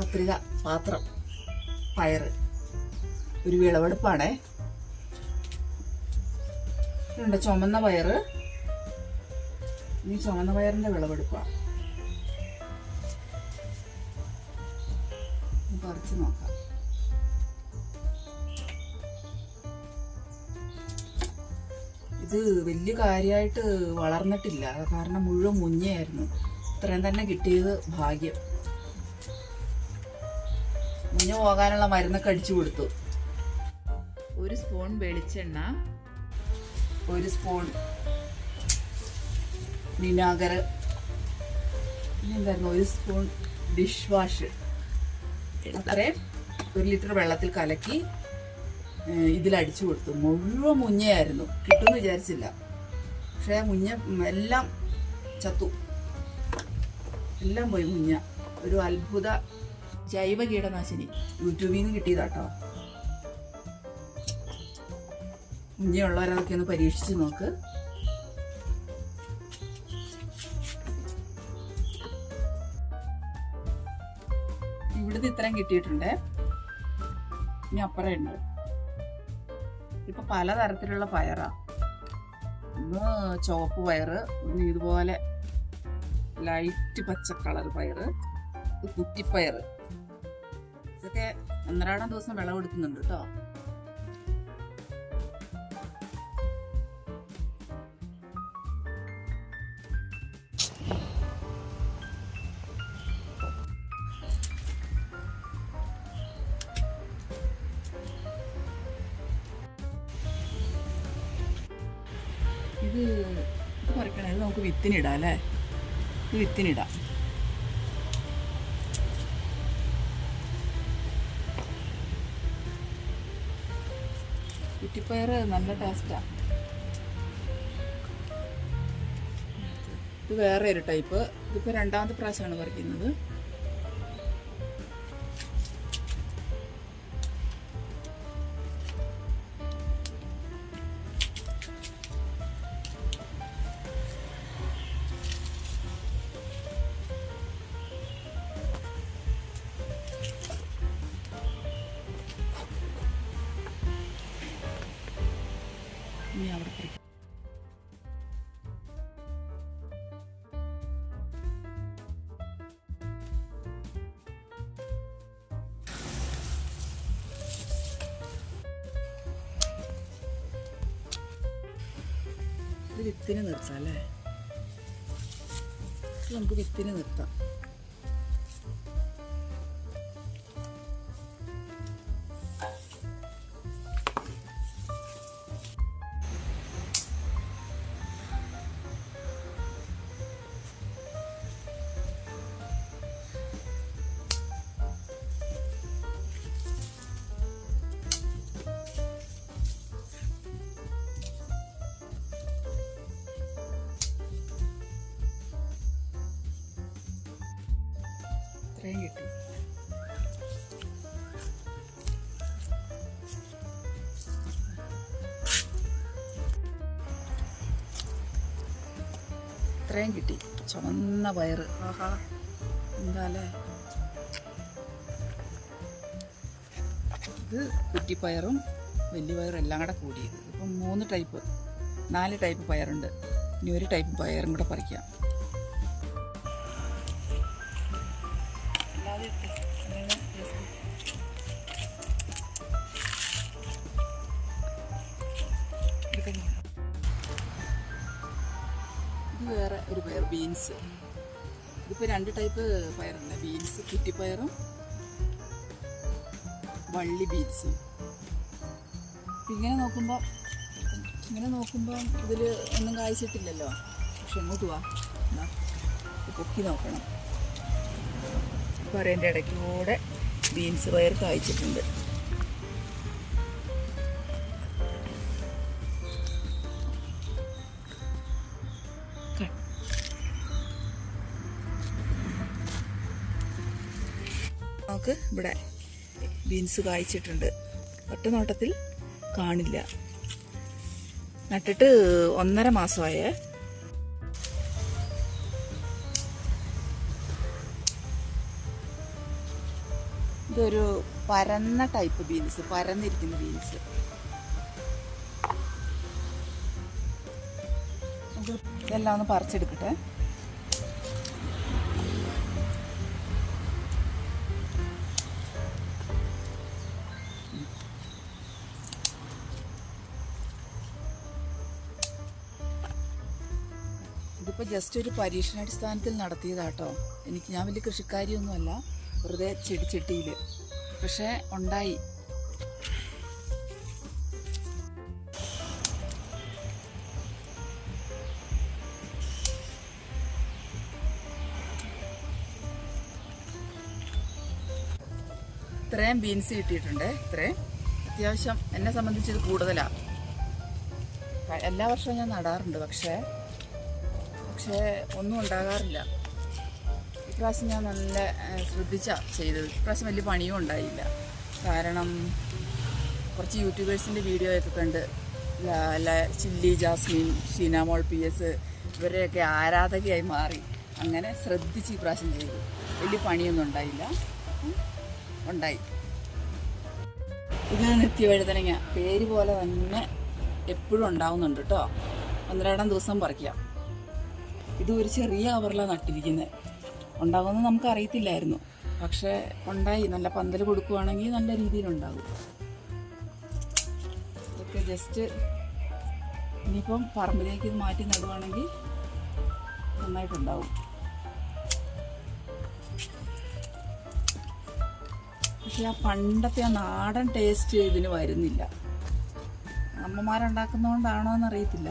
കത്രിക പാത്രം പയറ്. ഒരു വിളവെടുപ്പാണേ. ഇതുണ്ട് ചുമന്ന പയറ്. ഈ ചുമന്ന പയറിന്റെ വിളവെടുപ്പാണ് പറിച്ച് നോക്കാം. ഇത് വലിയ കാര്യമായിട്ട് വളർന്നിട്ടില്ല. കാരണം മുഴുവൻ മുഞ്ഞയായിരുന്നു. ഇത്രയും തന്നെ കിട്ടിയത് ഭാഗ്യം. മുഞ്ഞ പോകാനുള്ള മരുന്നൊക്കെ അടിച്ചു കൊടുത്തു. ഒരു സ്പൂൺ വെളിച്ചെണ്ണ. ഒരു സ്പൂൺ വിനാഗർ. എന്തായിരുന്നു? ഒരു സ്പൂൺ ഡിഷ് വാഷ്. അത്രയും ഒരു ലിറ്റർ വെള്ളത്തിൽ കലക്കി ഇതിലടിച്ചു കൊടുത്തു. മുഴുവൻ മുഞ്ഞയായിരുന്നു. കിട്ടുമെന്ന് വിചാരിച്ചില്ല. പക്ഷേ മുഞ്ഞ എല്ലാം ചത്തു. എല്ലാം പോയി മുഞ്ഞ. ഒരു അത്ഭുത ജൈവ കീടനാശിനി യൂട്യൂബിൽ നിന്ന് കിട്ടിയതാട്ടോ. ഉള്ളവരൊക്കെ ഒന്ന് പരീക്ഷിച്ച് നോക്ക്. ഇവിടുന്ന് ഇത്രയും കിട്ടിയിട്ടുണ്ട്. ഇനി അപ്പുറം ഉണ്ട്. ഇപ്പൊ പലതരത്തിലുള്ള പയറാ. ഒന്ന് ചുവപ്പ് പയറ് ഒന്ന് ഇതുപോലെ ലൈറ്റ് പച്ച കളർ പയറ് കുറ്റിപ്പയറ്. ഇതൊക്കെ ഒന്നരാടം ദിവസം വിളവെടുക്കുന്നുണ്ട് കേട്ടോ. ഇത് ഇത് നമുക്ക് വിത്തിനിടാം അല്ലേ? ഇത് വിത്തിനിടാം. കുറ്റിപ്പയർ നല്ല ടേസ്റ്റാ ഇത് വേറെ ഒരു ടൈപ്പ് ഇതിപ്പോൾ രണ്ടാമത്തെ പ്രാവശ്യമാണ് പറിക്കുന്നത്. ഇനി അവിടെ പറിക്കാം ഇത് വിത്തിന് നിർത്താം അല്ലേ? നമുക്ക് വിത്തിന് നിർത്താം. ഇത്രയും കിട്ടി. ഇത്രയും കിട്ടി. ചുവന്ന പയറ്. ആഹാ. എന്താല്ലേ? ഇത് കുറ്റിപ്പയറും വലിയ പയറും എല്ലാം കൂടെ കൂടിയത്. ഇപ്പം മൂന്ന് ടൈപ്പ് നാല് ടൈപ്പ് പയറുണ്ട്. ഇനി ഒരു ടൈപ്പ് പയറും കൂടെ പറിക്കാം. ബീൻസ്. ഇതിപ്പോൾ രണ്ട് ടൈപ്പ് പയറുണ്ട്. ബീൻസ് കുറ്റിപ്പയറും വള്ളി ബീൻസും. ഇങ്ങനെ നോക്കുമ്പോൾ ഇങ്ങനെ നോക്കുമ്പോൾ ഇതിൽ ഒന്നും കായ്ച്ചിട്ടില്ലല്ലോ. പക്ഷെ എങ്ങോട്ട് വാ. പൊക്കി നോക്കണം. പയറിന്റെ ഇടയ്ക്കൂടെ ബീൻസ് പയർ കായ്ച്ചിട്ടുണ്ട്. നമുക്ക് ഇവിടെ ബീൻസ് കായ്ച്ചിട്ടുണ്ട്. ഒറ്റനോട്ടത്തിൽ കാണില്ല. നട്ടിട്ട് ഒന്നര മാസമായേ. ഇതൊരു പരന്ന ടൈപ്പ് ബീൻസ് പരന്നിരിക്കുന്ന ബീൻസ്. ഇതെല്ലാം ഒന്ന് പറിച്ചെടുക്കട്ടെ. ഇതിപ്പോൾ ജസ്റ്റ് ഒരു പരീക്ഷണാടിസ്ഥാനത്തിൽ നടത്തിയതാട്ടോ. എനിക്ക് ഞാൻ വലിയ കൃഷിക്കാരിയൊന്നുമല്ല വെറുതെ ചെടിച്ചട്ടിയിൽ പക്ഷേ ഉണ്ടായി. ഇത്രയും ബീൻസ് കിട്ടിയിട്ടുണ്ട്. ഇത്രയും. അത്യാവശ്യം എന്നെ സംബന്ധിച്ച് ഇത് കൂടുതലാണ് എല്ലാ വർഷവും ഞാൻ നടാറുണ്ട് പക്ഷേ പക്ഷേ ഒന്നും ഉണ്ടാകാറില്ല. ഇപ്രാവശ്യം ഞാൻ നല്ല ശ്രദ്ധിച്ചാണ് ചെയ്തത്. ഇപ്രാവശ്യം വലിയ പണിയും ഉണ്ടായില്ല. കാരണം കുറച്ച് യൂട്യൂബേഴ്സിന്റെ വീഡിയോ ഒക്കെ കണ്ട് chilli jasmine Sheenamol P S ഇവരെയൊക്കെ ആരാധകയായി മാറി. അങ്ങനെ ശ്രദ്ധിച്ച് ഈ പ്രാവശ്യം ചെയ്തു. വലിയ പണിയൊന്നും ഉണ്ടായില്ല. ഉണ്ടായി. ഇത് നിത്യവഴുതനങ്ങ പേര് പോലെ തന്നെ എപ്പോഴും ഉണ്ടാവുന്നുണ്ട് കേട്ടോ ഒന്നരാടം ദിവസം പറിക്കാം. ഇത് ഒരു ചെറിയ കവറിലാണ് നട്ടിരിക്കുന്നത് ഉണ്ടാകുമെന്ന് നമുക്ക് അറിയത്തില്ലായിരുന്നു പക്ഷേ ഉണ്ടായി. നല്ല പന്തൽ കൊടുക്കുവാണെങ്കിൽ നല്ല രീതിയിൽ രീതിയിലുണ്ടാകും. ഇതൊക്കെ ജസ്റ്റ് ഇനിയിപ്പം പറമ്പിലേക്ക് ഇത് മാറ്റി നടുവാണെങ്കിൽ നന്നായിട്ടുണ്ടാവും. പക്ഷെ ആ പണ്ടത്തെ ആ നാടൻ ടേസ്റ്റ് ഇതിന് വരുന്നില്ല. അമ്മമാരുണ്ടാക്കുന്നതുകൊണ്ടാണോ എന്നറിയത്തില്ല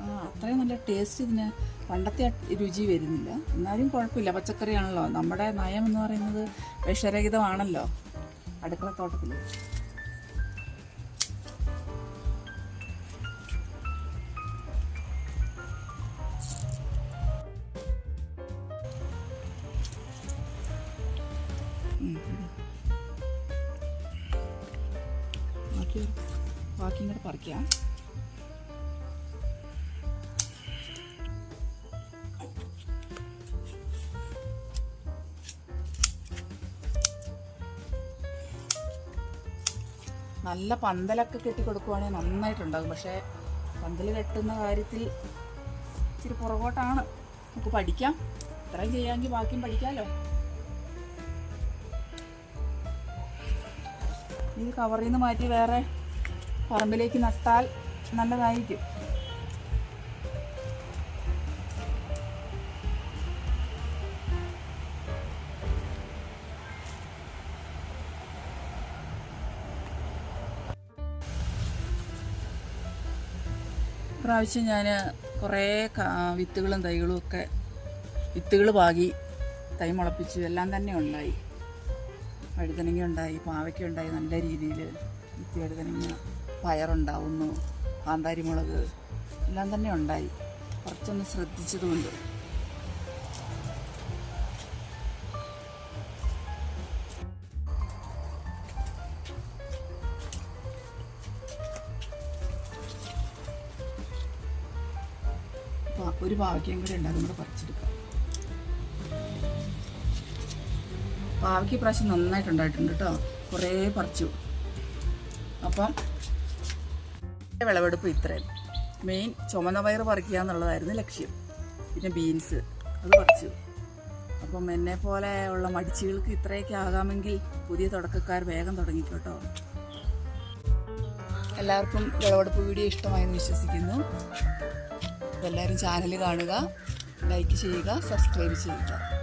ആ, അത്രയും നല്ല ടേസ്റ്റ് ഇതിന് പണ്ടത്തെ രുചി വരുന്നില്ല. എന്നാലും കുഴപ്പമില്ല. പച്ചക്കറിയാണല്ലോ. നമ്മുടെ നയം എന്ന് പറയുന്നത് വിഷരഹിതമാണല്ലോ. അടുക്കളത്തോട്ടത്തിൽ തോട്ടത്തിൽ. ബാക്കി ഇങ്ങോട്ട് പറിക്കാം. നല്ല പന്തലൊക്കെ കെട്ടി കൊടുക്കുവാണെങ്കിൽ നന്നായിട്ടുണ്ടാകും. പക്ഷേ പന്തൽ കെട്ടുന്ന കാര്യത്തിൽ ഇച്ചിരി പുറകോട്ടാണ്. നമുക്ക് പഠിക്കാം. ഇത്രയും ചെയ്യാമെങ്കിൽ ബാക്കിയും പഠിക്കാമല്ലോ. ഇത് കവറിൽ നിന്ന് മാറ്റി വേറെ പറമ്പിലേക്ക് നട്ടാൽ നല്ലതായിരിക്കും. പ്രാവശ്യം ഞാൻ കുറേ വിത്തുകളും തൈകളും ഒക്കെ വിത്തുകൾ പാകി തൈ മുളപ്പിച്ചു. എല്ലാം തന്നെ ഉണ്ടായി. വഴുതനങ്ങ ഉണ്ടായി പാവയ്ക്ക ഉണ്ടായി. നല്ല രീതിയിൽ വിത്ത് വഴുതനങ്ങ പയറുണ്ടാവുന്നു കാന്താരി മുളക് എല്ലാം തന്നെ ഉണ്ടായി. കുറച്ചൊന്ന് ശ്രദ്ധിച്ചതുകൊണ്ട്. ഒരു പാവയ്ക്കയും കൂടെ ഉണ്ട് നമ്മൾ പറിച്ചെടുക്കാം. പാവയ്ക്ക് പ്രാവശ്യം നന്നായിട്ടുണ്ടായിട്ടുണ്ട് കേട്ടോ. കുറേ പറിച്ചു. അപ്പം വിളവെടുപ്പ് ഇത്രയും. മെയിൻ ചുമന്ന പയർ പറിക്കുക എന്നുള്ളതായിരുന്നു ലക്ഷ്യം. പിന്നെ ബീൻസ് അത് പറിച്ചു. അപ്പം എന്നെ പോലെ ഉള്ള മടിച്ചുകൾക്ക് ഇത്രയൊക്കെ ആകാമെങ്കിൽ പുതിയ തുടക്കക്കാർ വേഗം തുടങ്ങിക്കോട്ടോ എല്ലാവർക്കും വിളവെടുപ്പ് വീഡിയോ ഇഷ്ടമായെന്ന് വിശ്വസിക്കുന്നു. എല്ലാവരും ചാനൽ കാണുക ലൈക്ക് ചെയ്യുക സബ്സ്ക്രൈബ് ചെയ്യുക.